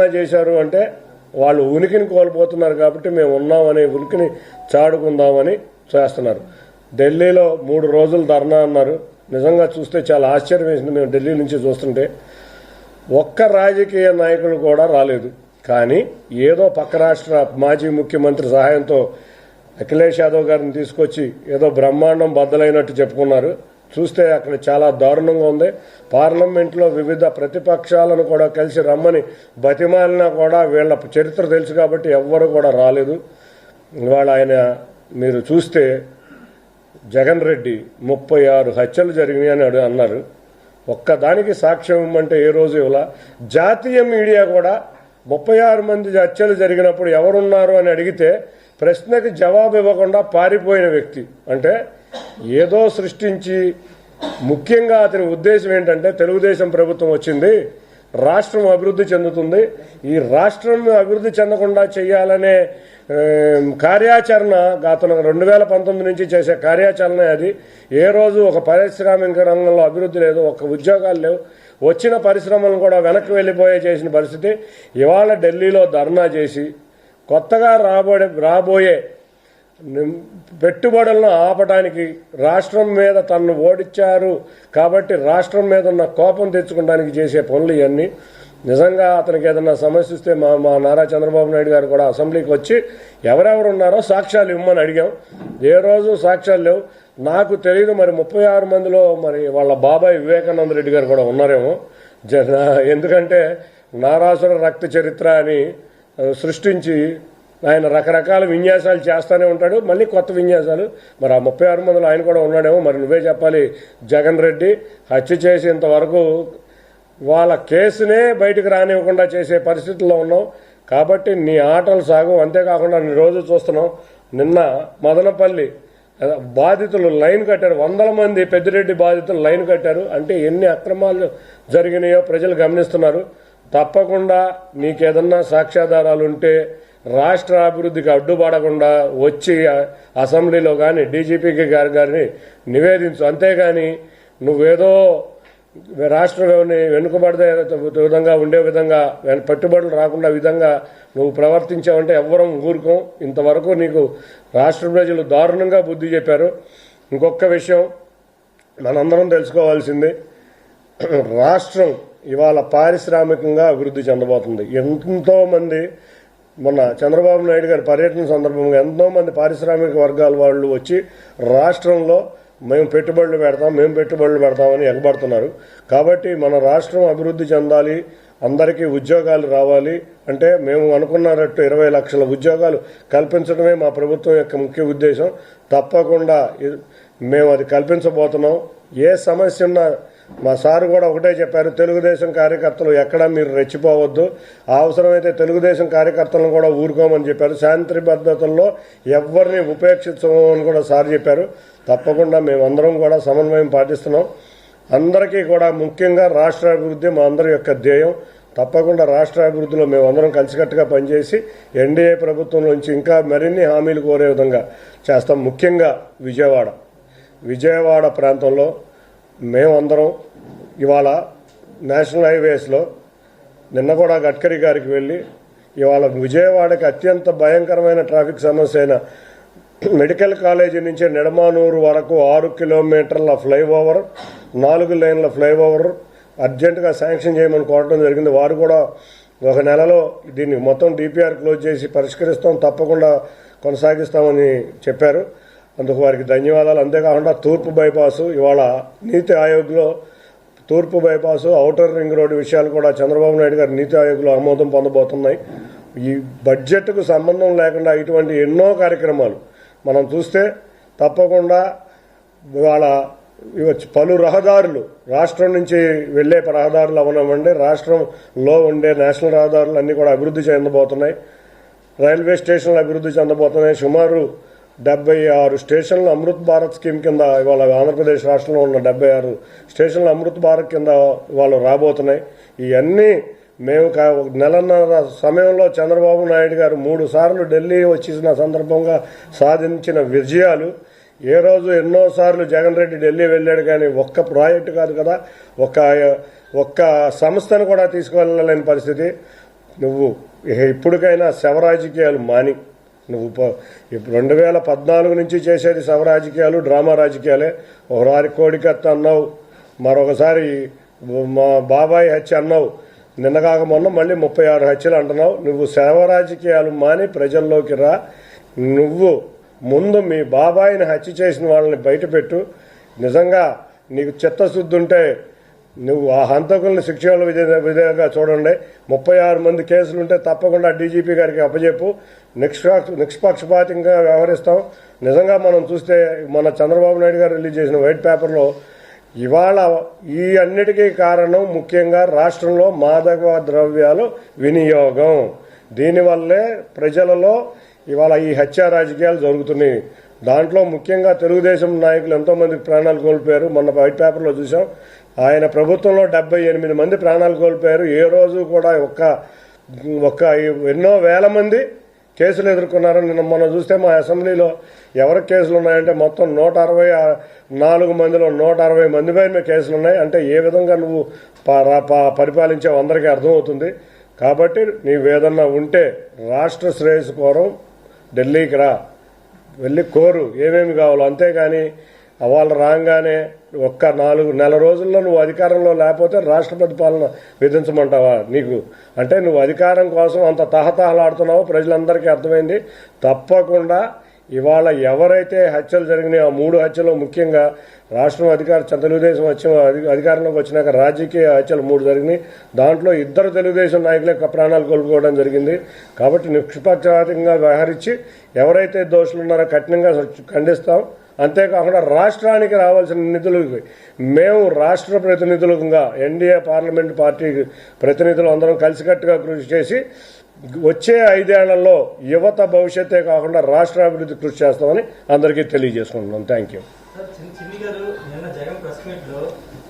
చేశారు అంటే వాళ్ళు ఉనికిని కోల్పోతున్నారు కాబట్టి మేము ఉన్నామని ఉనికిని చాడుకుందామని చేస్తున్నారు. ఢిల్లీలో మూడు రోజులు ధర్నా అన్నారు. నిజంగా చూస్తే చాలా ఆశ్చర్యం వేసింది. మేము ఢిల్లీ నుంచి చూస్తుంటే ఒక్క రాజకీయ నాయకులు కూడా రాలేదు. కానీ ఏదో పక్క రాష్ట్ర మాజీ ముఖ్యమంత్రి సహాయంతో అఖిలేష్ యాదవ్ గారిని తీసుకొచ్చి ఏదో బ్రహ్మాండం బద్దలైనట్టు చెప్పుకున్నారు. చూస్తే అక్కడ చాలా దారుణంగా ఉంది. పార్లమెంట్లో వివిధ ప్రతిపక్షాలను కూడా కలిసి రమ్మని బతిమాలినా కూడా వీళ్ళ చరిత్ర తెలుసు కాబట్టి ఎవ్వరు కూడా రాలేదు. ఇవాళ ఆయన మీరు చూస్తే జగన్ రెడ్డి ముప్పై ఆరు హత్యలు జరిగినాయని అడు- అన్నారు. ఒక్కదానికి సాక్ష్యం ఇవ్వమంటే ఏ రోజు ఇవ్వలా? జాతీయ మీడియా కూడా ముప్పై ఆరు మంది హత్యలు జరిగినప్పుడు ఎవరున్నారు అని అడిగితే ప్రశ్నకి జవాబు ఇవ్వకుండా పారిపోయిన వ్యక్తి. అంటే ఏదో సృష్టించి ముఖ్యంగా అతని ఉద్దేశం ఏంటంటే తెలుగుదేశం ప్రభుత్వం వచ్చింది రాష్ట్రం అభివృద్ధి చెందుతుంది. ఈ రాష్ట్రం అభివృద్ధి చెందకుండా చేయాలనే కార్యాచరణ అతను రెండు వేల పంతొమ్మిది నుంచి చేసే కార్యాచరణ అది. ఏ రోజు ఒక పారిశ్రామిక రంగంలో అభివృద్ధి లేదు ఒక ఉద్యోగాలు లేవు. వచ్చిన పరిశ్రమలను కూడా వెనక్కి వెళ్ళిపోయే చేసిన పరిస్థితి. ఇవాళ ఢిల్లీలో ధర్నా చేసి కొత్తగా రాబోయే రాబోయే పెట్టుబడులను ఆపడానికి రాష్ట్రం మీద తనను ఓడించారు కాబట్టి రాష్ట్రం మీద ఉన్న కోపం తెచ్చుకోవడానికి చేసే పనులు ఇవన్నీ. నిజంగా అతనికి ఏదన్నా సమస్య ఇస్తే మా మా నారా చంద్రబాబు నాయుడు గారు కూడా అసెంబ్లీకి వచ్చి ఎవరెవరు ఉన్నారో సాక్ష్యాలు ఇవ్వమని అడిగాం. ఏ రోజు సాక్ష్యాలు లేవు. నాకు తెలియదు మరి ముప్పై ఆరు మందిలో మరి వాళ్ళ బాబాయ్ వివేకానంద రెడ్డి గారు కూడా ఉన్నారేమో. ఎందుకంటే నారాసుర రక్త చరిత్ర అని సృష్టించి ఆయన రకరకాల విన్యాసాలు చేస్తూనే ఉంటాడు. మళ్ళీ కొత్త విన్యాసాలు. మరి ఆ ముప్పై ఆరు మందిలో ఆయన కూడా ఉన్నాడేమో. మరి నువ్వే చెప్పాలి జగన్ రెడ్డి హత్య చేసేంతవరకు వాళ్ళ కేసునే బయటకు రానివ్వకుండా చేసే పరిస్థితుల్లో ఉన్నాం కాబట్టి నీ ఆటలు సాగు. అంతేకాకుండా నీ రోజు చూస్తున్నాం నిన్న మదనపల్లి బాధితులు లైన్ కట్టారు. వందల మంది పెద్దిరెడ్డి బాధితులు లైన్ కట్టారు. అంటే ఎన్ని అక్రమాలు జరిగినాయో ప్రజలు గమనిస్తున్నారు. తప్పకుండా నీకేదన్నా సాక్ష్యాధారాలు ఉంటే రాష్ట్ర అభివృద్ధికి అడ్డుపడకుండా వచ్చి అసెంబ్లీలో కానీ డీజీపీకి గారి గారిని నివేదించు. అంతేగాని నువ్వేదో రాష్ట్రంలోని వెనుకబడితే విధంగా ఉండే విధంగా పెట్టుబడులు రాకుండా విధంగా నువ్వు ప్రవర్తించావంటే ఎవ్వరం ఊరుకోం. ఇంతవరకు నీకు రాష్ట్ర ప్రజలు దారుణంగా బుద్ధి చెప్పారు. ఇంకొక విషయం మనందరం తెలుసుకోవాల్సింది. రాష్ట్రం ఇవాళ పారిశ్రామికంగా అభివృద్ధి చెందబోతుంది. ఎంతోమంది మొన్న చంద్రబాబు నాయుడు గారి పర్యటన సందర్భంగా ఎంతోమంది పారిశ్రామిక వర్గాల వాళ్ళు వచ్చి రాష్ట్రంలో మేము పెట్టుబడులు పెడతాం మేము పెట్టుబడులు పెడతామని ఎగబడుతున్నారు. కాబట్టి మన రాష్ట్రం అభివృద్ధి చెందాలి అందరికీ ఉద్యోగాలు రావాలి అంటే మేము అనుకున్నట్టు ఇరవై లక్షల ఉద్యోగాలు కల్పించడమే మా ప్రభుత్వం యొక్క ముఖ్య ఉద్దేశం. తప్పకుండా మేము అది కల్పించబోతున్నాం. ఏ సమస్య ఉన్నా మా సారు కూడా ఒకటే చెప్పారు తెలుగుదేశం కార్యకర్తలు ఎక్కడా మీరు రెచ్చిపోవద్దు. అవసరమైతే తెలుగుదేశం కార్యకర్తలను కూడా ఊరుకోమని చెప్పారు. శాంతి భద్రతల్లో ఎవరిని ఉపేక్షించమని కూడా సార్ చెప్పారు. తప్పకుండా మేమందరం కూడా సమన్వయం పాటిస్తున్నాం. అందరికీ కూడా ముఖ్యంగా రాష్ట్ర అభివృద్ధి మా అందరి యొక్క ధ్యేయం. తప్పకుండా రాష్ట్ర అభివృద్ధిలో మేమందరం కలిసికట్టుగా పనిచేసి ఎన్డీఏ ప్రభుత్వం నుంచి ఇంకా మరిన్ని హామీలు కోరే విధంగా చేస్తాం. ముఖ్యంగా విజయవాడ. విజయవాడ ప్రాంతంలో మేమందరం ఇవాళ నేషనల్ హైవేస్లో నిన్న కూడా గడ్కరీ గారికి వెళ్ళి ఇవాళ విజయవాడకి అత్యంత భయంకరమైన ట్రాఫిక్ సమస్య అయిన మెడికల్ కాలేజీ నుంచి నిడమానూరు వరకు ఆరు కిలోమీటర్ల ఫ్లైఓవర్ నాలుగు లైన్ల ఫ్లైఓవర్ అర్జెంటుగా శాంక్షన్ చేయమని కోరడం జరిగింది. వారు కూడా ఒక నెలలో దీన్ని మొత్తం డిపిఆర్ క్లోజ్ చేసి పరిష్కరిస్తాం తప్పకుండా కొనసాగిస్తామని చెప్పారు. అందుకు వారికి ధన్యవాదాలు. అంతేకాకుండా తూర్పు బైపాసు ఇవాళ నీతి ఆయోగ్లో తూర్పు బైపాసు ఔటర్ రింగ్ రోడ్డు విషయాలు కూడా చంద్రబాబు నాయుడు గారు నీతి ఆయోగ్లో ఆమోదం పొందబోతున్నాయి. ఈ బడ్జెట్కు సంబంధం లేకుండా ఇటువంటి ఎన్నో కార్యక్రమాలు మనం చూస్తే తప్పకుండా ఇవాళ పలు రహదారులు రాష్ట్రం నుంచి వెళ్ళే రహదారులు అవనివ్వండి రాష్ట్రంలో ఉండే నేషనల్ రహదారులు అన్నీ కూడా అభివృద్ధి చెందబోతున్నాయి. రైల్వే స్టేషన్లు అభివృద్ధి చెందబోతున్నాయి. సుమారు డెబ్బై ఆరు స్టేషన్లు అమృత్ భారత్ స్కీమ్ కింద ఇవాళ ఆంధ్రప్రదేశ్ రాష్ట్రంలో ఉన్న డెబ్బై ఆరు స్టేషన్లు అమృత్ భారత్ కింద వాళ్ళు రాబోతున్నాయి. ఇవన్నీ మేము కా- నెలన్నర సమయంలో చంద్రబాబు నాయుడు గారు మూడు సార్లు ఢిల్లీ వచ్చిన సందర్భంగా సాధించిన విజయాలు. ఏ రోజు ఎన్నోసార్లు జగన్ రెడ్డి ఢిల్లీ వెళ్ళాడు కానీ ఒక్క ప్రాజెక్టు కాదు కదా ఒక్క ఒక్క సంస్థను కూడా తీసుకువెళ్ళలేని పరిస్థితి. నువ్వు ఇప్పటికైనా శవ రాజకీయాలు మాని. నువ్వు రెండు వేల పద్నాలుగు నుంచి చేసేది శవ రాజకీయాలు డ్రామా రాజకీయాలే. ఒకసారి కోడికత్త అన్నావు మరొకసారి మా బాబాయ్ హత్య అన్నావు. నిన్నగాక మొన్న మళ్ళీ ముప్పై ఆరు హత్యలు అంటున్నావు. నువ్వు శవ రాజకీయాలు మాని ప్రజల్లోకి రా. నువ్వు ముందు మీ బాబాయిని హత్య చేసిన వాళ్ళని బయటపెట్టు. నిజంగా నీకు చిత్తశుద్ధి ఉంటే నువ్వు ఆ హంతకుల్ని శిక్షలు విధంగా చూడండి. ముప్పై ఆరు మంది కేసులుంటే తప్పకుండా డీజీపీ గారికి అప్పచెప్పు నిష్పాక్ష నిష్పక్షపాతంగా వ్యవహరిస్తాం. నిజంగా మనం చూస్తే మన చంద్రబాబు నాయుడు గారు రిలీజ్ చేసిన వైట్ పేపర్లో ఇవాళ ఈ అన్నిటికీ కారణం ముఖ్యంగా రాష్ట్రంలో మాదక ద్రవ్యాలు వినియోగం. దీనివల్లే ప్రజలలో ఇవాళ ఈ హత్యా రాజకీయాలు జరుగుతున్నాయి. దాంట్లో ముఖ్యంగా తెలుగుదేశం నాయకులు ఎంతోమంది ప్రాణాలు కోల్పోయారు. మొన్న వైట్ పేపర్లో చూసాం ఆయన ప్రభుత్వంలో డెబ్బై ఎనిమిది మంది ప్రాణాలు కోల్పోయారు. ఏ రోజు కూడా ఒక్క ఒక్క ఎన్నో వేల మంది కేసులు ఎదుర్కొన్నారు నిన్న మొన్న చూస్తే మా అసెంబ్లీలో ఎవరికి కేసులు ఉన్నాయంటే మొత్తం నూట అరవై నాలుగు మందిలో నూట అరవై మంది పైన కేసులు ఉన్నాయి అంటే ఏ విధంగా నువ్వు ప- ప- పరిపాలించావు అందరికీ అర్థమవుతుంది. కాబట్టి నీవేదన్నా ఉంటే రాష్ట్ర శ్రేయస్సు కోరం ఢిల్లీకి రా. వెళ్ళి కోరు. ఏమేమి కావాలో. అంతేగాని వాళ్ళు రాగానే ఒక్క నాలుగు నెల రోజుల్లో నువ్వు అధికారంలో లేకపోతే రాష్ట్రపతి పాలన విధించమంటావా నీకు? అంటే నువ్వు అధికారం కోసం అంత తహతహలాడుతున్నావో ప్రజలందరికీ అర్థమైంది. తప్పకుండా ఇవాళ ఎవరైతే హత్యలు జరిగినాయో ఆ మూడు హత్యలు ముఖ్యంగా రాష్ట్రం అధికార తెలుగుదేశం వచ్చి అధికారంలోకి వచ్చినాక రాజకీయ హత్యలు మూడు జరిగినాయి. దాంట్లో ఇద్దరు తెలుగుదేశం నాయకులే యొక్క ప్రాణాలు కోల్పోవడం జరిగింది. కాబట్టి నిష్పక్షపాతంగా వ్యవహరించి ఎవరైతే దోషులు ఉన్నారో కఠినంగా ఖండిస్తాం. అంతేకాకుండా రాష్ట్రానికి రావాల్సిన నిధులు మేము రాష్ట్ర ప్రతినిధులుగా ఎన్డీఏ పార్లమెంట్ పార్టీ ప్రతినిధులు అందరం కలిసికట్టుగా కృషి చేసి వచ్చే ఐదేళ్ళలో యువత భవిష్యత్తే కాకుండా రాష్ట్ర అభివృద్ధి కృషి చేస్తామని అందరికీ తెలియజేసుకుంటున్నాం. థ్యాంక్ యూ సార్ చిన్ని చిన్ని గారు నిన్న జగన్ ప్రెస్ మీట్లో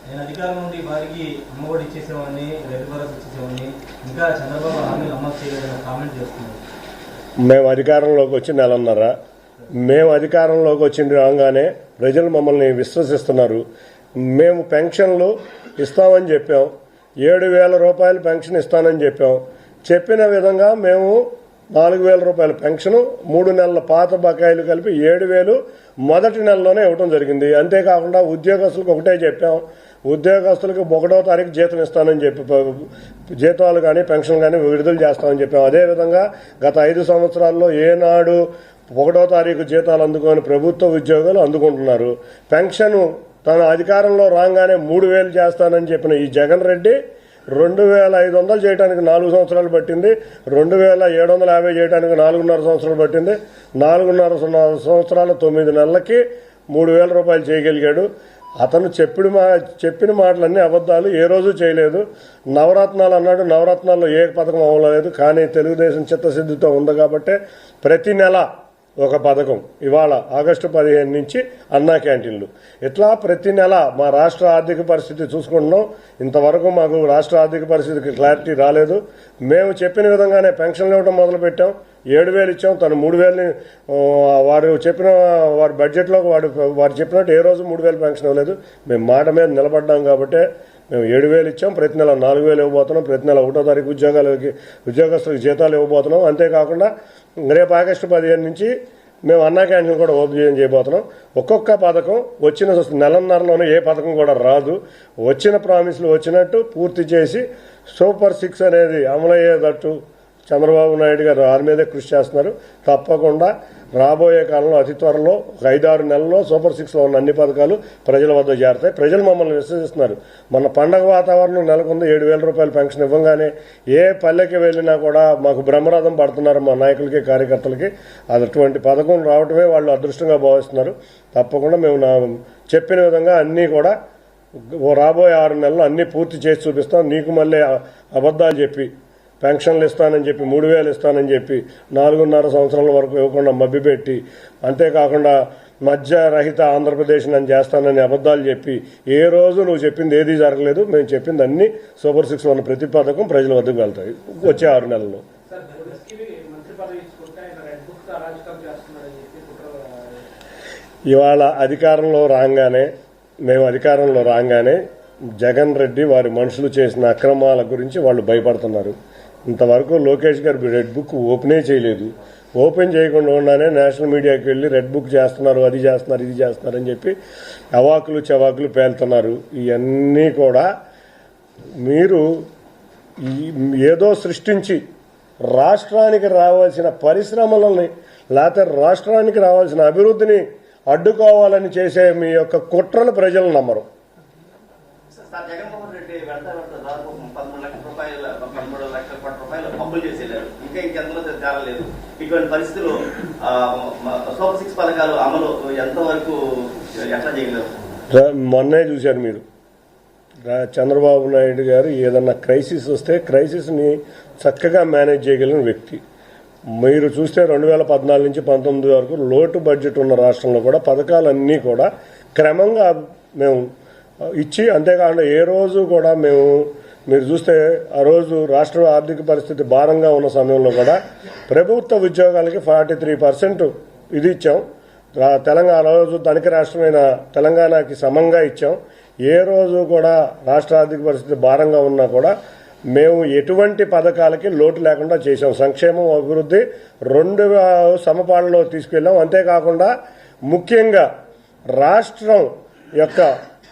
నేను అధికారం నుండి వారికి అమ్మఒడి ఇచ్చేసేవాడిని రైతు భరోసా ఇచ్చేసేవాడిని ఇంకా చంద్రబాబు హామీలు అమలు చేయలేదని కామెంట్ చేస్తున్నారు. మేము అధికారంలోకి వచ్చి నెలన్నర మేము అధికారంలోకి వచ్చిన రాగానే ప్రజలు మమ్మల్ని విశ్వసిస్తున్నారు. మేము పెన్షన్లు ఇస్తామని చెప్పాం. ఏడు వేల రూపాయలు పెన్షన్ ఇస్తానని చెప్పాం. చెప్పిన విధంగా మేము నాలుగు వేల రూపాయల పెన్షన్ మూడు నెలల పాత బకాయిలు కలిపి ఏడు వేలు మొదటి నెలలోనే ఇవ్వడం జరిగింది. అంతేకాకుండా ఉద్యోగస్తులకు ఒకటే చెప్పాం. ఉద్యోగస్తులకు ఒకటో తారీఖు జీతం ఇస్తానని చెప్పి జీతాలు కానీ పెన్షన్ కానీ విడుదల చేస్తామని చెప్పాం. అదేవిధంగా గత ఐదు సంవత్సరాల్లో ఏనాడు ఒకటో తారీఖు జీతాలు అందుకొని ప్రభుత్వ ఉద్యోగాలు అందుకుంటున్నారు. పెన్షన్ తన అధికారంలో రాగానే మూడు వేలు చేస్తానని చెప్పిన ఈ జగన్ రెడ్డి రెండు వేల ఐదు వందలు చేయడానికి నాలుగు సంవత్సరాలు పట్టింది. రెండు వేల ఏడు వందల యాభై చేయడానికి నాలుగున్నర సంవత్సరాలు పట్టింది. నాలుగున్నర సంవత్సరాల తొమ్మిది నెలలకి మూడు వేల రూపాయలు చేయగలిగాడు. అతను చెప్పిన మా చెప్పిన మాటలన్నీ అబద్ధాలు ఏ రోజు చేయలేదు. నవరత్నాలు అన్నాడు. నవరత్నాల్లో ఏ పథకం అవ్వలేదు కానీ తెలుగుదేశం చిత్తశుద్ధితో ఉంది కాబట్టి ప్రతి నెల ఒక పథకం. ఇవాళ ఆగస్టు పదిహేను నుంచి అన్నా క్యాంటీన్లు. ఇట్లా ప్రతి నెల మా రాష్ట్ర ఆర్థిక పరిస్థితి చూసుకుంటున్నాం. ఇంతవరకు మాకు రాష్ట్ర ఆర్థిక పరిస్థితికి క్లారిటీ రాలేదు. మేము చెప్పిన విధంగానే పెన్షన్లు ఇవ్వడం మొదలుపెట్టాం. ఏడు వేలు ఇచ్చాం. తను మూడు వేలని వారు చెప్పిన వారి బడ్జెట్లో వాడు వారు చెప్పినట్టు ఏ రోజు మూడు వేలు పెన్షన్ ఇవ్వలేదు. మేము మాట మీద నిలబడ్డాం కాబట్టి మేము ఏడు వేలు ఇచ్చాం ప్రతి నెల నాలుగు వేలు ఇవ్వబోతున్నాం ప్రతి నెల ఒకటో తారీఖు ఉద్యోగాలకి ఉద్యోగస్తులకు జీతాలు ఇవ్వబోతున్నాం. అంతేకాకుండా రేపు ఆగస్టు పదిహేను నుంచి మేము అన్నా క్యాంటీన్ కూడా ఓపెన్ చేయబోతున్నాం. ఒక్కొక్క పథకం వచ్చిన నెలన్నరలోనే ఏ పథకం కూడా రాదు. వచ్చిన ప్రామిస్లు వచ్చినట్టు పూర్తి చేసి సూపర్ సిక్స్ అనేది అమలయ్యేటట్టు చంద్రబాబు నాయుడు గారు వారి మీదే కృషి చేస్తున్నారు. తప్పకుండా రాబోయే కాలంలో అతి త్వరలో ఒక ఐదారు నెలల్లో సూపర్ సిక్స్లో ఉన్న అన్ని పథకాలు ప్రజల వద్ద చేరతాయి. ప్రజలు మమ్మల్ని విశ్వసిస్తున్నారు. మన పండగ వాతావరణం నెలకొంది ఏడు వేల రూపాయల పెన్షన్ ఇవ్వగానే ఏ పల్లెకి వెళ్ళినా కూడా మాకు బ్రహ్మరథం పడుతున్నారు మా నాయకులకి కార్యకర్తలకి. అటువంటి పథకం రావటమే వాళ్ళు అదృష్టంగా భావిస్తున్నారు. తప్పకుండా మేము నా చెప్పిన విధంగా అన్నీ కూడా ఓ రాబోయే ఆరు నెలలు అన్నీ పూర్తి చేసి చూపిస్తాం. నీకు మళ్ళీ అబద్ధాలు చెప్పి పెన్షన్లు ఇస్తానని చెప్పి మూడు వేలు ఇస్తానని చెప్పి నాలుగున్నర సంవత్సరాల వరకు ఇవ్వకుండా మభ్యపెట్టి అంతేకాకుండా మధ్య రహిత ఆంధ్రప్రదేశ్ నేను చేస్తానని అబద్ధాలు చెప్పి ఏ రోజు నువ్వు చెప్పింది ఏది జరగలేదు మేము చెప్పింది అన్ని సూపర్ సిక్స్ ఉన్న ప్రతి పథకం ప్రజల వద్దకు వెళ్తాయి వచ్చే ఆరు నెలల్లో. ఇవాళ అధికారంలో రాగానే మేము అధికారంలో రాగానే జగన్ రెడ్డి వారి మనుషులు చేసిన అక్రమాల గురించి వాళ్ళు భయపడుతున్నారు. ఇంతవరకు లోకేష్ గారు రెడ్ బుక్ ఓపెనే చేయలేదు. ఓపెన్ చేయకుండా ఉండగానే నేషనల్ మీడియాకి వెళ్ళి రెడ్ బుక్ చేస్తున్నారు అది చేస్తున్నారు ఇది చేస్తున్నారు అని చెప్పి అవాకులు చవాకులు పేలుతున్నారు. ఇవన్నీ కూడా మీరు ఏదో సృష్టించి రాష్ట్రానికి రావాల్సిన పరిశ్రమలని లేకపోతే రాష్ట్రానికి రావాల్సిన అభివృద్ధిని అడ్డుకోవాలని చేసే మీ యొక్క కుట్రను ప్రజలు నమ్మరు సార్ జగన్మోహన్ రెడ్డి వెంట వెంట దాదాపు పదమూడు లక్షల రూపాయల పదమూడు లక్షల పంపులు చేసి వెళ్ళారు ఇంకా ఇంకెంతలో తేలలేదు ఇటువంటి పరిస్థితుల్లో సూపర్ సిక్స్ పథకాలు అమలు ఎంతవరకు ఎట్లా చేయగలరు? మొన్నే చూశారు మీరు. చంద్రబాబు నాయుడు గారు ఏదన్నా క్రైసిస్ వస్తే క్రైసిస్ని చక్కగా మేనేజ్ చేయగలిగిన వ్యక్తి. మీరు చూస్తే రెండు వేల పద్నాలుగు నుంచి పంతొమ్మిది వరకు లోటు బడ్జెట్ ఉన్న రాష్ట్రంలో కూడా పథకాలన్నీ కూడా క్రమంగా మేము ఇచ్చి అంతేకాకుండా ఏ రోజు కూడా మేము మీరు చూస్తే ఆ రోజు రాష్ట్ర ఆర్థిక పరిస్థితి భారంగా ఉన్న సమయంలో కూడా ప్రభుత్వ ఉద్యోగాలకి ఫార్టీ త్రీ పర్సెంట్ ఇది ఇచ్చాం. తెలంగాణ రోజు ధనిక రాష్ట్రమైన తెలంగాణకి సమంగా ఇచ్చాం. ఏ రోజు కూడా రాష్ట్ర ఆర్థిక పరిస్థితి భారంగా ఉన్నా కూడా మేము ఎటువంటి పథకాలకి లోటు లేకుండా చేశాం. సంక్షేమం అభివృద్ధి రెండు సమపాలలో తీసుకెళ్ళాం. అంతేకాకుండా ముఖ్యంగా రాష్ట్రం యొక్క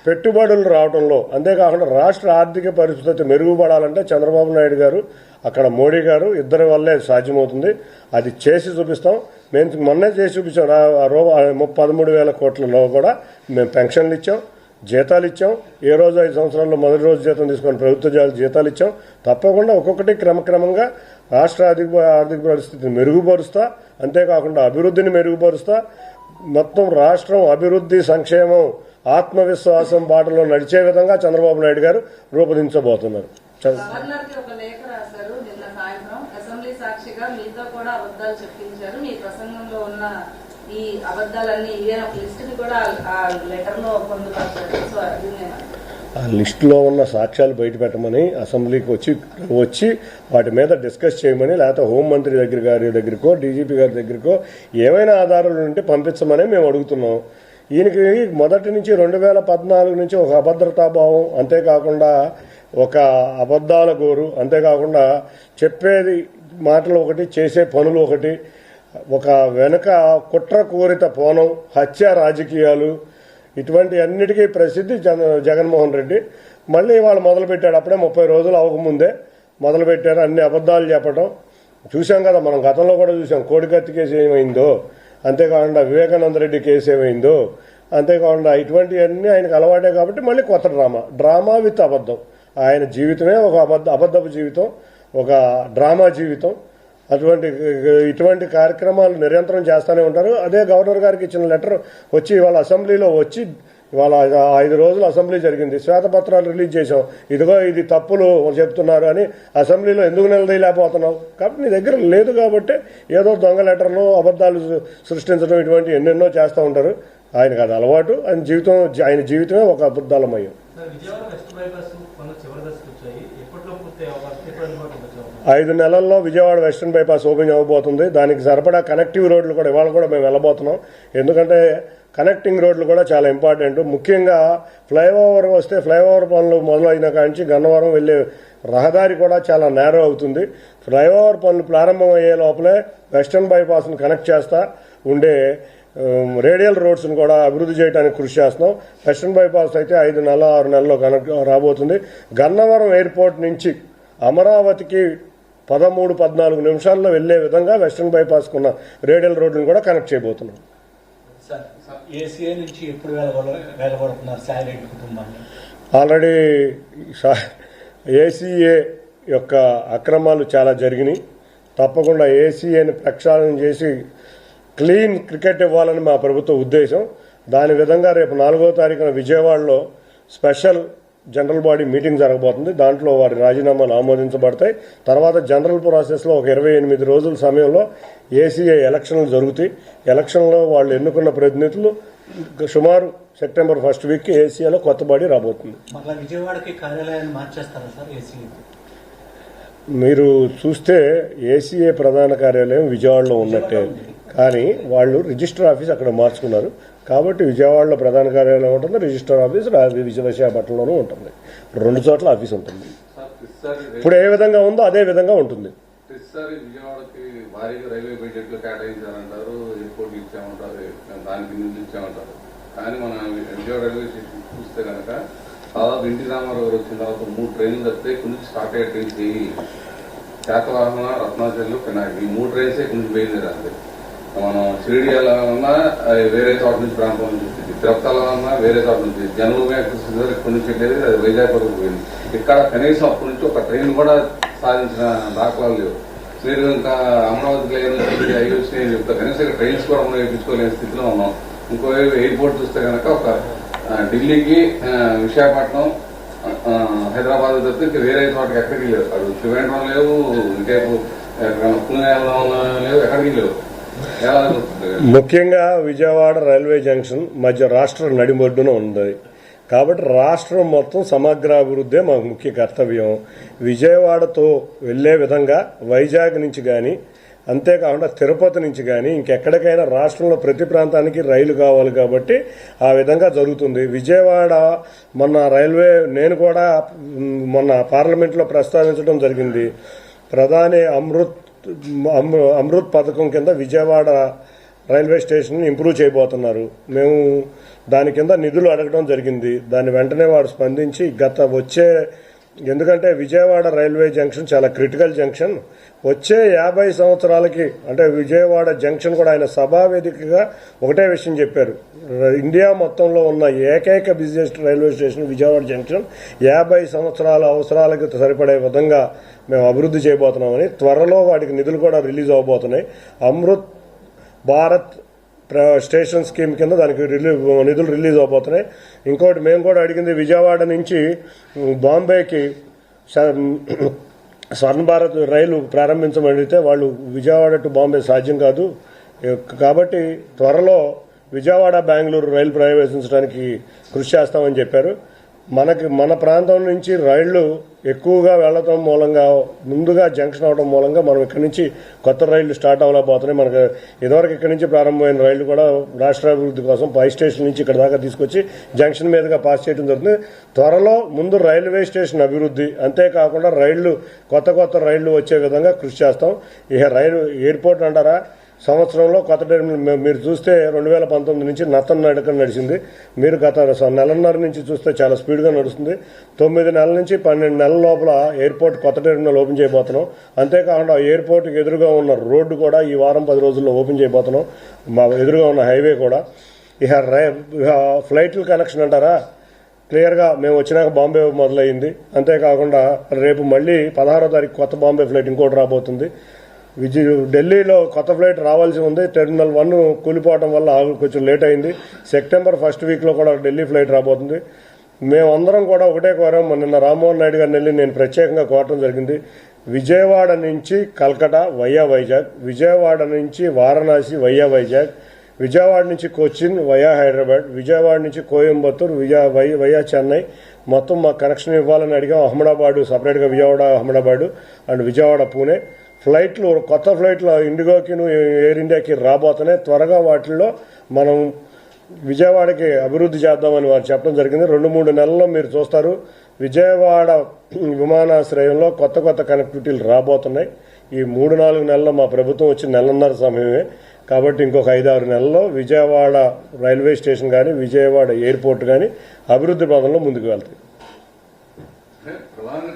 పెట్టుబడులు రావడంలో అంతేకాకుండా రాష్ట్ర ఆర్థిక పరిస్థితి మెరుగుపడాలంటే చంద్రబాబు నాయుడు గారు అక్కడ మోడీ గారు ఇద్దరి వల్లే సాధ్యమవుతుంది. అది చేసి చూపిస్తాం. మేము మొన్నే చేసి చూపించాం. రో పదమూడు వేల కోట్లలో కూడా మేము పెన్షన్లు ఇచ్చాం జీతాలు ఇచ్చాం. ఏ రోజు ఐదు సంవత్సరాల్లో మొదటి రోజు జీతం తీసుకొని ప్రభుత్వ జా- జీతాలు ఇచ్చాం. తప్పకుండా ఒక్కొక్కటి క్రమక్రమంగా రాష్ట్ర ఆర్థిక ఆర్థిక పరిస్థితిని మెరుగుపరుస్తా అంతేకాకుండా అభివృద్ధిని మెరుగుపరుస్తా. మొత్తం రాష్ట్రం అభివృద్ధి సంక్షేమం ఆత్మవిశ్వాసం బాటలో నడిచే విధంగా చంద్రబాబు నాయుడు గారు రూపొందించబోతున్నారు. అసెంబ్లీ సాక్షిగా మీతో కూడా అబద్దాలు చెప్పించారు. మీ ప్రసంగంలో ఉన్న ఈ అబద్దాలన్నీ ఇవే ఒక లిస్ట్ కూడా ఆ లెటర్లో పొందుపరిచారు. సో అది నేను ఆ లిస్టులో ఉన్న సాక్ష్యాలు బయట పెట్టమని అసెంబ్లీకి వచ్చి వచ్చి వాటి మీద డిస్కస్ చేయమని లేకపోతే హోంమంత్రి దగ్గర గారి దగ్గరకో డీజీపీ గారి దగ్గరకో ఏమైనా ఆధారాలు ఉంటే పంపించమని మేము అడుగుతున్నాం. ఈయనకి మొదటి నుంచి రెండు వేల పద్నాలుగు నుంచి ఒక అభద్రతాభావం అంతేకాకుండా ఒక అబద్ధాల గోరు అంతేకాకుండా చెప్పేది మాటలు ఒకటి చేసే పనులు ఒకటి ఒక వెనుక కుట్ర కోరిత పోనం హత్య రాజకీయాలు ఇటువంటి అన్నిటికీ ప్రసిద్ధి జగ- జగన్మోహన్ రెడ్డి. మళ్ళీ వాళ్ళు మొదలుపెట్టాడు అప్పుడే ముప్పై రోజులు అవ్వకముందే మొదలుపెట్టారు అన్ని అబద్ధాలు చెప్పడం చూసాం కదా మనం గతంలో కూడా చూసాం కోడికత్తికేసి ఏమైందో. అంతేకాకుండా వివేకానంద రెడ్డి కేసు ఏమైందో అంతేకాకుండా ఇటువంటివన్నీ ఆయనకు అలవాటే కాబట్టి మళ్ళీ కొత్త డ్రామా. డ్రామా విత్ అబద్ధం. ఆయన జీవితమే ఒక అబద్ధ అబద్ధపు జీవితం ఒక డ్రామా జీవితం. అటువంటి ఇటువంటి కార్యక్రమాలు నిరంతరం చేస్తూనే ఉంటారు. అదే గవర్నర్ గారికి ఇచ్చిన లెటర్ వచ్చి వాళ్ళ అసెంబ్లీలో వచ్చి ఇవాళ ఐదు రోజులు అసెంబ్లీ జరిగింది. శ్వేతపత్రాలు రిలీజ్ చేశాం. ఇదిగో ఇది తప్పులు చెప్తున్నారు అని అసెంబ్లీలో ఎందుకు నిలదీయలేకపోతున్నావు? కాబట్టి నీ దగ్గర లేదు కాబట్టి ఏదో దొంగ లెటర్లు అబద్ధాలు సృష్టించడం ఇటువంటి ఎన్నెన్నో చేస్తూ ఉంటారు. ఆయనకు అది అలవాటు. ఆయన జీవితం ఆయన జీవితమే ఒక అబద్ధాలమయం సార్ విజయవాడ వెస్ట్ బైపాస్ పనులు చివరి దశకు వచ్చాయి ఎప్పట్లో పూర్తి అవకాశం ఎప్పటి వరకు వచ్చే అవకాశం ఐదు నెలల్లో విజయవాడ వెస్ట్రన్ బైపాస్ ఓపెన్ అవ్వబోతుంది. దానికి సరిపడా కనెక్టివ్ రోడ్లు కూడా ఇవాళ కూడా మేము వెళ్ళబోతున్నాం. ఎందుకంటే కనెక్టింగ్ రోడ్లు కూడా చాలా ఇంపార్టెంట్. ముఖ్యంగా ఫ్లైఓవర్ వస్తే ఫ్లైఓవర్ పనులు మొదలైన కాంచి గన్నవరం వెళ్ళే రహదారి కూడా చాలా నేరో అవుతుంది. ఫ్లైఓవర్ పనులు ప్రారంభం అయ్యే లోపలే వెస్ట్రన్ బైపాస్ను కనెక్ట్ చేస్తా ఉండే రేడియల్ రోడ్స్ను కూడా అభివృద్ధి చేయడానికి కృషి చేస్తున్నాం. వెస్ట్రన్ బైపాస్ అయితే ఐదు నెలల ఆరు నెలల్లో కనెక్ట్ రాబోతుంది. గన్నవరం ఎయిర్పోర్ట్ నుంచి అమరావతికి పదమూడు పద్నాలుగు నిమిషాల్లో వెళ్ళే విధంగా వెస్ట్రన్ బైపాస్ ఉన్న రేడియల్ రోడ్లను కూడా కనెక్ట్ చేయబోతున్నాం. ఆల్రెడీ ఏసీఏ యొక్క అక్రమాలు చాలా జరిగినాయి. తప్పకుండా ఏసీఏని ప్రక్షాళన చేసి క్లీన్ క్రికెట్ ఇవ్వాలని మా ప్రభుత్వ ఉద్దేశం. దాని విధంగా రేపు నాలుగో తారీఖున విజయవాడలో స్పెషల్ జనరల్ బాడీ మీటింగ్ జరగబోతుంది. దాంట్లో వారి రాజీనామాలు ఆమోదించబడతాయి. తర్వాత జనరల్ ప్రాసెస్లో ఒక ఇరవై ఎనిమిది రోజుల సమయంలో ఏసీఏ ఎలక్షన్లు జరుగుతాయి. ఎలక్షన్లో వాళ్ళు ఎన్నుకున్న ప్రతినిధులు సుమారు సెప్టెంబర్ ఫస్ట్ వీక్ ఏసీఏలో కొత్త బాడీ రాబోతుంది. మీరు చూస్తే ఏసీఏ ప్రధాన కార్యాలయం విజయవాడలో ఉన్నట్టే. కానీ వాళ్ళు రిజిస్టర్ ఆఫీస్ అక్కడ మార్చుకున్నారు. కాబట్టి విజయవాడలో ప్రధాన కార్యాలయం ఉంటుంది రిజిస్టర్ ఆఫీస్ విశాఖపట్నంలోనూ ఉంటుంది. రెండు చోట్ల ఆఫీస్ ఉంటుంది. ఇప్పుడు ఏ విధంగా ఉందో అదే విధంగా ఉంటుంది. కానీ మన విజయవాడ రైల్వే స్టేషన్ చూస్తే కనుక దాదాపు ఎన్టీ రామారావు గారు వచ్చిన తర్వాత మూడు ట్రైన్లు తప్పితే కొన్ని స్టార్ట్ అయ్యే ట్రైన్స్ ఏవి శాతవాహన రత్నాచర్లు పినాకి ఈ మూడు ట్రైన్సే కొంచెం బయలుదేరాలి. మనం షిరిడి వెళ్ళాలన్నా వేరే చోట నుంచి ప్రాంతం నుంచి వచ్చింది. తిరుపతి వెళ్ళాలన్నా వేరే చోట నుంచి జన్మభూమి ఎక్స్ప్రెస్ ఇక్కడి నుంచి వెళ్ళేది అది వైజాగ్ వరకు పోయింది. ఇక్కడ కనీసం అప్పటి నుంచి ఒక ట్రైన్ కూడా సాధించిన దాఖలాలు లేవు. మీరు ఇంకా అమరావతి లేని ఐఎస్ వచ్చినాయి చెప్తా కనీసం ఇక్కడ ట్రైన్స్ కూడా మనం వేయించుకోలేని స్థితిలో ఉన్నాం. ఇంకో ఎయిర్పోర్ట్ చూస్తే కనుక ఒక ఢిల్లీకి విశాఖపట్నం హైదరాబాద్ తప్పితే ఇంకా వేరే చోటకి ఎక్కడికి లేవు. అటు త్రివేంద్రం లేవు ఇంకేపు ఎక్కడికైనా లేవు ఎక్కడికి లేవు. ముఖ్యంగా విజయవాడ రైల్వే జంక్షన్ మధ్య రాష్ట్ర నడిమొడ్డున ఉంది. కాబట్టి రాష్ట్రం మొత్తం సమగ్రాభివృద్ధే మాకు ముఖ్య కర్తవ్యం. విజయవాడతో వెళ్ళే విధంగా వైజాగ్ నుంచి కానీ అంతేకాకుండా తిరుపతి నుంచి కానీ ఇంకెక్కడికైనా రాష్ట్రంలో ప్రతి ప్రాంతానికి రైలు కావాలి కాబట్టి ఆ విధంగా జరుగుతుంది. విజయవాడ మొన్న రైల్వే నేను కూడా మొన్న పార్లమెంట్లో ప్రస్తావించడం జరిగింది. ప్రధాని అమృత్ అమృత్ పథకం కింద విజయవాడ రైల్వే స్టేషన్ ఇంప్రూవ్ చేయబోతున్నారు. మేము దాని కింద నిధులు అడగడం జరిగింది. దాని వెంటనే వారు స్పందించి గత వచ్చే ఎందుకంటే విజయవాడ రైల్వే జంక్షన్ చాలా క్రిటికల్ జంక్షన్. వచ్చే యాభై సంవత్సరాలకి అంటే విజయవాడ జంక్షన్ కూడా ఆయన సభా వేదికగా ఒకటే విషయం చెప్పారు. ఇండియా మొత్తంలో ఉన్న ఏకైక business railway station Vijayawada junction. యాభై సంవత్సరాల అవసరాలకు సరిపడే విధంగా మేము అభివృద్ధి చేయబోతున్నామని త్వరలో వాటికి నిధులు కూడా రిలీజ్ అవబోతున్నాయి. అమృత్ భారత్ స్టేషన్ స్కీమ్ కింద దానికి రిలీ నిధులు రిలీజ్ అవబోతున్నాయి. ఇంకోటి మేము కూడా అడిగింది విజయవాడ నుంచి బాంబేకి స్వర్ణ భారత్ రైలు ప్రారంభించమడితే వాళ్ళు విజయవాడ టు బాంబే సాధ్యం కాదు. కాబట్టి త్వరలో విజయవాడ బెంగళూరు రైలు ప్రవేశించడానికి కృషి చేస్తామని చెప్పారు. మనకి మన ప్రాంతం నుంచి రైళ్ళు ఎక్కువగా వెళ్ళటం మూలంగా ముందుగా జంక్షన్ అవడం మూలంగా మనం ఇక్కడి నుంచి కొత్త రైళ్ళు స్టార్ట్ అవ్వలేకపోతున్నాయి. మనకు ఇదివరకు ఇక్కడి నుంచి ప్రారంభమైన రైళ్ళు కూడా రాష్ట్రాభివృద్ధి కోసం పై స్టేషన్ నుంచి ఇక్కడ దాకా తీసుకొచ్చి జంక్షన్ మీదుగా పాస్ చేయడం జరుగుతుంది. త్వరలో ముందు రైల్వే స్టేషన్ అభివృద్ధి అంతేకాకుండా రైళ్ళు కొత్త కొత్త రైళ్ళు వచ్చే విధంగా కృషి చేస్తాం. ఇక రైలు ఎయిర్పోర్ట్ అంటారా సంవత్సరంలో కొత్త టెర్మినల్ మీరు చూస్తే రెండు వేల పంతొమ్మిది నుంచి నత్తం నడక నడిచింది. మీరు గత నెలన్నర నుంచి చూస్తే చాలా స్పీడ్గా నడుస్తుంది. తొమ్మిది నెలల నుంచి పన్నెండు నెలల లోపల ఎయిర్పోర్ట్ కొత్త టెర్మినల్ ఓపెన్ చేయబోతున్నాం. అంతేకాకుండా ఎయిర్పోర్ట్కి ఎదురుగా ఉన్న రోడ్డు కూడా ఈ వారం పది రోజుల్లో ఓపెన్ చేయబోతున్నాం. మా ఎదురుగా ఉన్న హైవే కూడా. ఇక రై ఫ్లైట్ల కనెక్షన్ అంటారా? క్లియర్గా మేము వచ్చినాక బాంబే మొదలైంది అంతేకాకుండా రేపు మళ్ళీ పదహారో తారీఖు కొత్త బాంబే ఫ్లైట్ ఇంకోటి రాబోతుంది. ఢిల్లీలో కొత్త ఫ్లైట్ రావాల్సి ఉంది. టెర్మినల్ వన్ కూలిపోవడం వల్ల కొంచెం లేట్ అయింది. సెప్టెంబర్ ఫస్ట్ వీక్లో కూడా ఢిల్లీ ఫ్లైట్ రాబోతుంది. మేమందరం కూడా ఒకటే కోరాం. నిన్న రామ్మోహన్ నాయుడు గారిని వెళ్ళి నేను ప్రత్యేకంగా కోరటం జరిగింది. విజయవాడ నుంచి కల్కటా వయ్యా వైజాగ్ విజయవాడ నుంచి వారణాసి వయ్యా వైజాగ్ విజయవాడ నుంచి కొచ్చిన్ వయా హైదరాబాద్ విజయవాడ నుంచి కోయంబత్తూర్ విజయ వై- వయా చెన్నై. మొత్తం మాకు కనెక్షన్ ఇవ్వాలని అడిగాం. అహ్మదాబాదు సపరేట్గా విజయవాడ అహ్మదాబాదు అండ్ విజయవాడ పూణే. ఫ్లైట్లు కొత్త ఫ్లైట్లు ఇండిగోకి ఎయిర్ ఇండియాకి రాబోతున్నాయి. త్వరగా వాటిల్లో మనం విజయవాడకి అభివృద్ధి చేద్దామని వారు చెప్పడం జరిగింది. రెండు మూడు నెలల్లో మీరు చూస్తారు విజయవాడ విమానాశ్రయంలో కొత్త కొత్త కనెక్టివిటీలు రాబోతున్నాయి. ఈ మూడు నాలుగు నెలల్లో మా ప్రభుత్వం వచ్చి నెలన్నర సమయమే. కాబట్టి ఇంకొక ఐదారు నెలల్లో విజయవాడ రైల్వే స్టేషన్ కానీ విజయవాడ ఎయిర్పోర్ట్ కానీ అభివృద్ధి పదంలో ముందుకు వెళ్తాయి.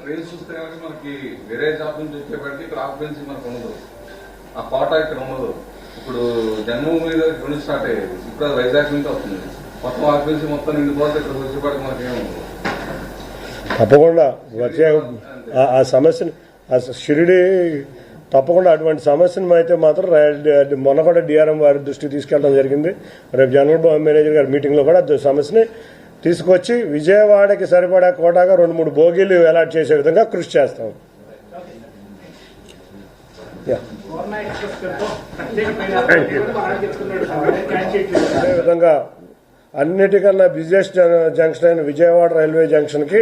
ట్రైన్స్ చూస్తే కనుక మనకి వేరే జాబ్ నుంచి వచ్చేప్పటికి ఇక్కడ ఆక్యుపెన్సీ మనకు ఉండదు. ఆ కోట ఇక్కడ ఉండదు. ఇప్పుడు జన్మభూమి మీద ఇక్కడ స్టార్ట్ అయ్యేది. ఇప్పుడు అది వైజాగ్ నుంచి వస్తుంది. మొత్తం ఆక్యుపెన్సీ మొత్తం నిండిపోతే ఇక్కడ వచ్చేప్పటికి మనకి ఏమి తప్పకుండా. వచ్చే ఆ- ఆ సమస్యని షిరిడి తప్పకుండా అటువంటి సమస్యను అయితే మాత్రం రా- మొన్న కూడా డిఆర్ఎం వారి దృష్టికి తీసుకెళ్ళడం జరిగింది. రేపు జనరల్ మేనేజర్ గారి మీటింగ్లో కూడా సమస్యని తీసుకొచ్చి విజయవాడకి సరిపడా కోటాగా రెండు మూడు బోగీలు అలాట్ చేసే విధంగా కృషి చేస్తాం. యా. అదేవిధంగా అన్నిటికన్నా బిజినెస్ట్ జంక్షన్ అయిన విజయవాడ రైల్వే జంక్షన్కి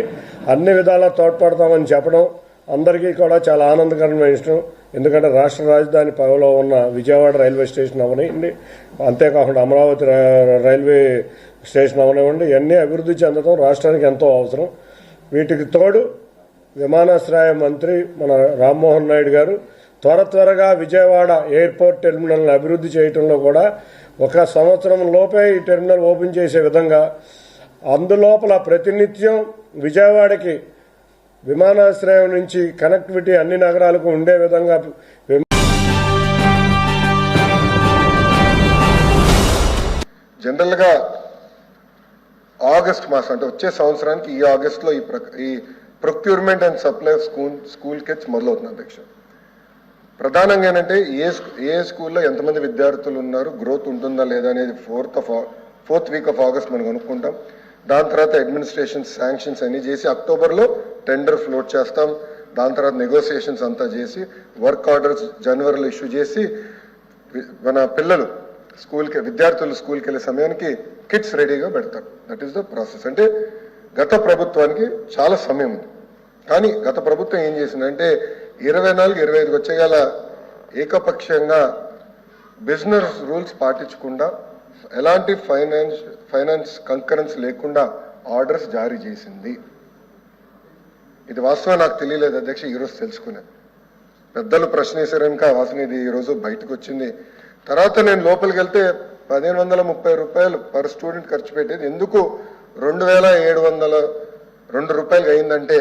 అన్ని విధాలా తోడ్పడతామని చెప్పడం అందరికీ కూడా చాలా ఆనందకరమైన విషయం. ఎందుకంటే రాష్ట్ర రాజధాని పగలో ఉన్న విజయవాడ రైల్వే స్టేషన్ అవనివ్వండి అంతేకాకుండా అమరావతి రైల్వే స్టేషన్ అవనివ్వండి ఇవన్నీ అభివృద్ధి చెందడం రాష్ట్రానికి ఎంతో అవసరం. వీటికి తోడు విమానాశ్రయ మంత్రి మన రామ్మోహన్ నాయుడు గారు త్వర త్వరగా విజయవాడ ఎయిర్పోర్ట్ టెర్మినల్ని అభివృద్ధి చేయడంలో కూడా ఒక సంవత్సరం లోపే ఈ టెర్మినల్ ఓపెన్ చేసే విధంగా అందులోపల ప్రతినిత్యం విజయవాడకి విమానాశ్రయం నుంచి కనెక్టివిటీ అన్ని నగరాలకు ఉండే విధంగా జనరల్గా ఆగస్ట్ మాసం అంటే వచ్చే సంవత్సరానికి ఈ ఆగస్ట్లో ఈ ఈ procurement and supply school school kits మొదలవుతుంది అధ్యక్ష. ప్రధానంగా ఏంటంటే ఏ ఏ స్కూల్లో ఎంతమంది విద్యార్థులు ఉన్నారు గ్రోత్ ఉంటుందా లేదా అనేది fourth of fourth week of August మనం కనుక్కుంటాం. దాని తర్వాత అడ్మినిస్ట్రేషన్ శాంక్షన్స్ అన్ని చేసి అక్టోబర్లో టెండర్ ఫ్లోట్ చేస్తాం. దాని తర్వాత నెగోసియేషన్స్ అంతా చేసి వర్క్ ఆర్డర్స్ జనవరిలో ఇష్యూ చేసి మన పిల్లలు స్కూల్కి విద్యార్థులు స్కూల్కి వెళ్ళే సమయానికి కిట్స్ రెడీగా పెడతారు. దట్ ఈస్ ద ప్రాసెస్ అంటే గత ప్రభుత్వానికి చాలా సమయం ఉంది. కానీ గత ప్రభుత్వం ఏం చేసిందంటే ఇరవై నాలుగు ఇరవై ఐదుకి వచ్చేగల ఏకపక్షంగా బిజినెస్ రూల్స్ పాటించకుండా ఎలాంటి ఫైనాన్స్ ఫైనాన్స్ కంకరెన్స్ లేకుండా ఆర్డర్స్ జారీ చేసింది. ఇది వాస్తవం నాకు తెలియలేదు అధ్యక్ష. ఈరోజు తెలుసుకున్నాను. పెద్దలు ప్రశ్న వాసన ఇది. ఈరోజు బయటకు వచ్చింది. తర్వాత నేను లోపలికి వెళ్తే పదిహేను వందల ముప్పై రూపాయలు పర్ స్టూడెంట్ ఖర్చు పెట్టేది. ఎందుకు? రెండు వేల ఏడు వందల రెండు రూపాయలు అయిందంటే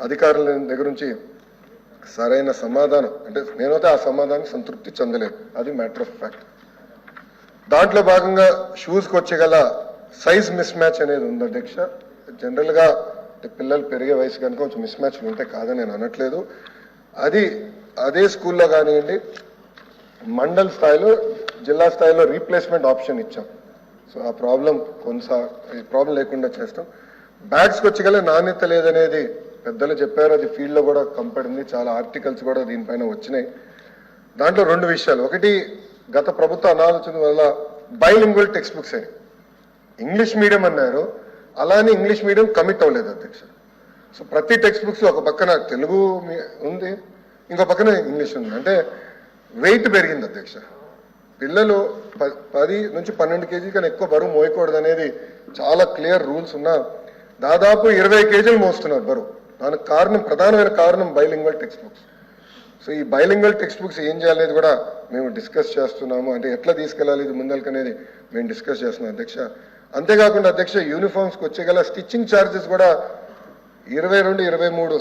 అధికారుల దగ్గర నుంచి సరైన సమాధానం. అంటే నేనైతే ఆ సమాధానం సంతృప్తి చెందలేదు. అది మ్యాటర్ ఆఫ్ ఫ్యాక్ట్ దాంట్లో భాగంగా షూస్కి వచ్చే గల సైజ్ మిస్ మ్యాచ్ అనేది ఉంది అధ్యక్ష. జనరల్గా పిల్లలు పెరిగే వయసు కనుక కొంచెం మిస్ మ్యాచ్లు ఉంటే కాదని నేను అనట్లేదు. అది అదే స్కూల్లో కానివ్వండి మండల్ స్థాయిలో జిల్లా స్థాయిలో రీప్లేస్మెంట్ ఆప్షన్ ఇచ్చాం. సో ఆ ప్రాబ్లం కొనసా ప్రాబ్లం లేకుండా చేస్తాం. బ్యాగ్స్కి వచ్చి నాణ్యత లేదనేది పెద్దలు చెప్పారు. అది ఫీల్డ్లో కూడా కంపడింది చాలా ఆర్టికల్స్ కూడా దీనిపైన వచ్చినాయి. దాంట్లో రెండు విషయాలు. ఒకటి గత ప్రభుత్వ అనాలోచన వల్ల బైలింగ్వల్ టెక్స్ట్ బుక్స్ అయ్యాయి ఇంగ్లీష్ మీడియం అన్నారు. అలానే ఇంగ్లీష్ మీడియం కమిట్ అవ్వలేదు అధ్యక్ష. సో ప్రతి టెక్స్ట్ బుక్స్ ఒక పక్కన తెలుగు ఉంది ఇంకో పక్కన ఇంగ్లీష్ ఉంది. అంటే వెయిట్ పెరిగింది అధ్యక్ష. పిల్లలు ప- పది నుంచి పన్నెండు కేజీ కన్నా ఎక్కువ బరువు మోయకూడదు అనేది చాలా క్లియర్ రూల్స్ ఉన్నా దాదాపు ఇరవై కేజీలు మోస్తున్నారు బరువు. దానికి కారణం ప్రధానమైన కారణం బైలింగ్వల్ టెక్స్ట్ బుక్స్ సో ఈ బైలింగల్ టెక్స్ట్ బుక్స్ ఏం చేయాలనేది కూడా మేము డిస్కస్ చేస్తున్నాము. అంటే ఎట్లా తీసుకెళ్ళాలి ఇది ముందలకనేది అనేది మేము డిస్కస్ చేస్తున్నాం అధ్యక్ష. అంతేకాకుండా అధ్యక్ష యూనిఫామ్స్కి వచ్చే గల స్టిచ్చింగ్ ఛార్జెస్ కూడా ఇరవై రెండు ఇరవై మూడు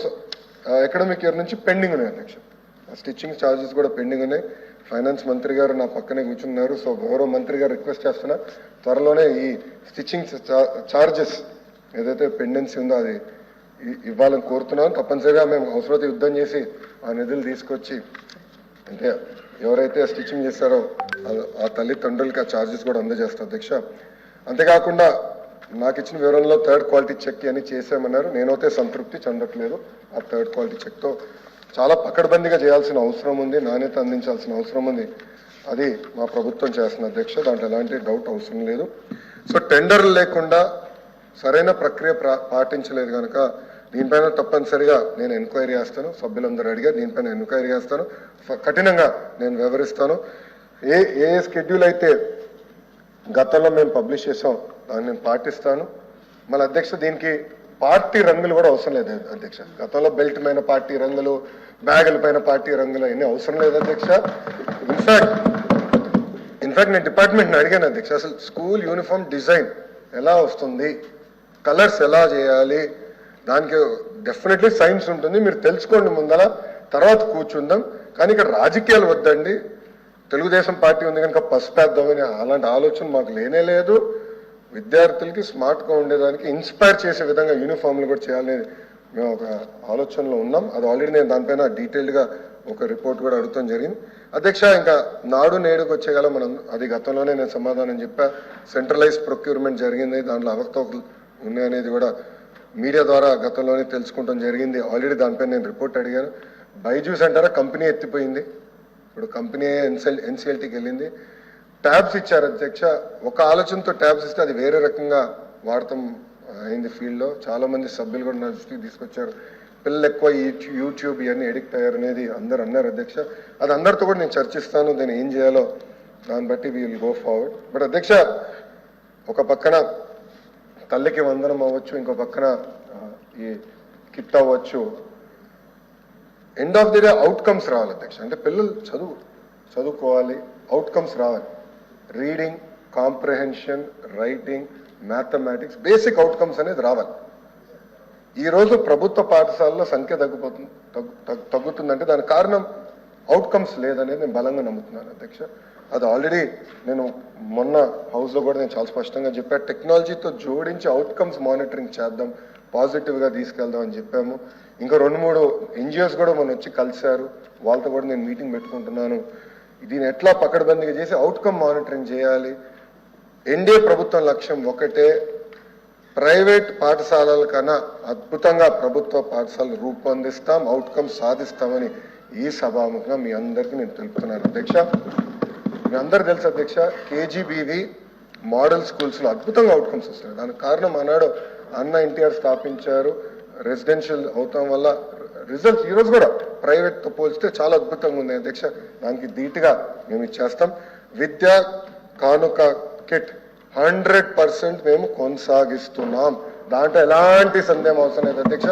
ఎకడమిక్ ఇయర్ నుంచి పెండింగ్ ఉన్నాయి అధ్యక్ష. స్టిచ్చింగ్ ఛార్జెస్ కూడా పెండింగ్ ఉన్నాయి. ఫైనాన్స్ మంత్రి గారు నా పక్కనే కూర్చున్నారు. సో గౌరవ మంత్రి గారు రిక్వెస్ట్ చేస్తున్నా త్వరలోనే ఈ స్టిచ్చింగ్ ఛార్జెస్ ఏదైతే పెండెన్సీ ఉందో అది ఇవ్వాలని కోరుతున్నాం. తప్పనిసరిగా మేము అవసరమైతే యుద్ధం చేసి ఆ నిధులు తీసుకొచ్చి అంటే ఎవరైతే స్టిచ్చింగ్ చేస్తారో ఆ- తల్లిదండ్రులకి ఆ ఛార్జెస్ కూడా అందజేస్తారు అధ్యక్ష. అంతేకాకుండా నాకు ఇచ్చిన వివరంలో థర్డ్ క్వాలిటీ చెక్ అని చేసామన్నారు నేనైతే సంతృప్తి చెందట్లేదు ఆ థర్డ్ క్వాలిటీ చెక్తో చాలా పకడ్బందీగా చేయాల్సిన అవసరం ఉంది నాణ్యత అందించాల్సిన అవసరం ఉంది. అది మా ప్రభుత్వం చేస్తున్న అధ్యక్ష దాంట్లో ఎలాంటి డౌట్ అవసరం లేదు. సో టెండర్లు లేకుండా సరైన ప్రక్రియ ప్రా- పాటించలేదు కనుక దీనిపైన తప్పనిసరిగా నేను ఎంక్వైరీ చేస్తాను. సభ్యులందరూ అడిగా దీనిపైన ఎంక్వైరీ చేస్తాను. కఠినంగా నేను వివరిస్తాను. ఏ ఏ స్కెడ్యూల్ అయితే గతంలో మేము పబ్లిష్ చేసాం. దాన్ని నేను పాటిస్తాను. మళ్ళీ అధ్యక్ష దీనికి పార్టీ రంగులు కూడా అవసరం లేదు అధ్యక్ష. గతంలో బెల్ట్ పైన పార్టీ రంగులు బ్యాగుల పైన పార్టీ రంగులు అన్నీ అవసరం లేదు అధ్యక్ష. ఇన్ఫాక్ట్ ఇన్ఫాక్ట్ నేను డిపార్ట్మెంట్ని అడిగాను అధ్యక్ష. అసలు స్కూల్ యూనిఫామ్ డిజైన్ ఎలా వస్తుంది? కలర్స్ ఎలా చేయాలి? దానికి డెఫినెట్లీ సైన్స్ ఉంటుంది. మీరు తెలుసుకోండి ముందల. తర్వాత కూర్చుందాం. కానీ ఇక్కడ రాజకీయాలు వద్దండి. తెలుగుదేశం పార్టీ ఉంది కనుక పసిపేద్దామని అలాంటి ఆలోచన మాకు లేనే లేదు. విద్యార్థులకి స్మార్ట్గా ఉండేదానికి ఇన్స్పైర్ చేసే విధంగా యూనిఫామ్లు కూడా చేయాలని మేము ఒక ఆలోచనలో ఉన్నాం. అది ఆల్రెడీ నేను దానిపైన డీటెయిల్డ్గా ఒక రిపోర్ట్ కూడా అడుగుతాం జరిగింది. అధ్యక్ష ఇంకా నాడు నేడుకు వచ్చేగల మనం అది గతంలోనే నేను సమాధానం చెప్పా సెంట్రలైజ్ ప్రొక్యూర్మెంట్ జరిగింది. దాంట్లో అవకతవకలు ఉన్నాయనేది కూడా మీడియా ద్వారా గతంలోనే తెలుసుకుంటాం జరిగింది. ఆల్రెడీ దానిపైన నేను రిపోర్ట్ అడిగాను. బైజూస్ అంటారా కంపెనీ ఎత్తిపోయింది. ఇప్పుడు కంపెనీ ఎన్సెల్ ఎన్సిఎల్టీకి వెళ్ళింది. ట్యాబ్స్ ఇచ్చారు అధ్యక్ష. ఒక ఆలోచనతో ట్యాబ్స్ ఇస్తే అది వేరే రకంగా వాడటం అయింది ఫీల్డ్లో. చాలామంది సభ్యులు కూడా నా దృష్టికి తీసుకొచ్చారు. పిల్లలు ఎక్కువ ఈ- యూట్యూబ్ ఇవన్నీ ఎడిక్ట్ అయ్యారు అనేది అందరు అన్నారు అధ్యక్ష. అది అందరితో కూడా నేను చర్చిస్తాను నేను ఏం చేయాలో దాన్ని బట్టి we will go forward but అధ్యక్ష ఒక పక్కన తల్లికి వందనం అవ్వచ్చు ఇంకో పక్కన ఈ కిట్ అవ్వచ్చు end of the day outcomes రావాలి అధ్యక్ష. అంటే పిల్లలు చదువు చదువుకోవాలి అవుట్కమ్స్ రావాలి. Reading comprehension writing mathematics basic outcomes అనేది రావాలి. ఈ రోజు ప్రభుత్వ పాఠశాలలో సంఖ్య తగ్గిపోతుంది తగ్గు- తగ్గు- తగ్గుతుందంటే దానికి కారణం అవుట్కమ్స్ లేదనేది నేను బలంగా నమ్ముతున్నాను అధ్యక్ష. అది ఆల్రెడీ నేను మొన్న హౌస్లో కూడా నేను చాలా స్పష్టంగా చెప్పాను టెక్నాలజీతో జోడించి అవుట్కమ్స్ మానిటరింగ్ చేద్దాం పాజిటివ్గా తీసుకెళ్దాం అని చెప్పాము. ఇంకా రెండు మూడు ఎన్జిఓస్ కూడా మనం వచ్చి కలిశారు. వాళ్ళతో కూడా నేను మీటింగ్ పెట్టుకుంటున్నాను. దీన్ని ఎట్లా పకడ్బందీగా చేసి అవుట్కమ్ మానిటరింగ్ చేయాలి? ఎన్డీఏ ప్రభుత్వం లక్ష్యం ఒకటే. ప్రైవేట్ పాఠశాలల కన్నా అద్భుతంగా ప్రభుత్వ పాఠశాలలు రూపొందిస్తాం అవుట్కమ్ సాధిస్తామని ఈ సభాముఖంగా మీ అందరికీ నేను తెలుపుతున్నాను. అధ్యక్ష మీ అందరు తెలుసు అధ్యక్ష కేజీబీవి మోడల్ స్కూల్స్లో అద్భుతంగా అవుట్కమ్స్ వస్తున్నాయి. దానికి కారణం అన్నాడు అన్న ఎన్టీఆర్ స్థాపించారు. రెసిడెన్షియల్ అవటం వల్ల రిజల్ట్స్ ఈరోజు కూడా ప్రైవేట్తో పోల్చితే చాలా అద్భుతంగా ఉంది అధ్యక్ష దానికి ధీటుగా మేము ఇచ్చేస్తాం విద్య కానుక కిట్ హండ్రెడ్ పర్సెంట్ మేము కొనసాగిస్తున్నాం. దాంట్లో ఎలాంటి సందేహం అవసరం లేదు అధ్యక్ష.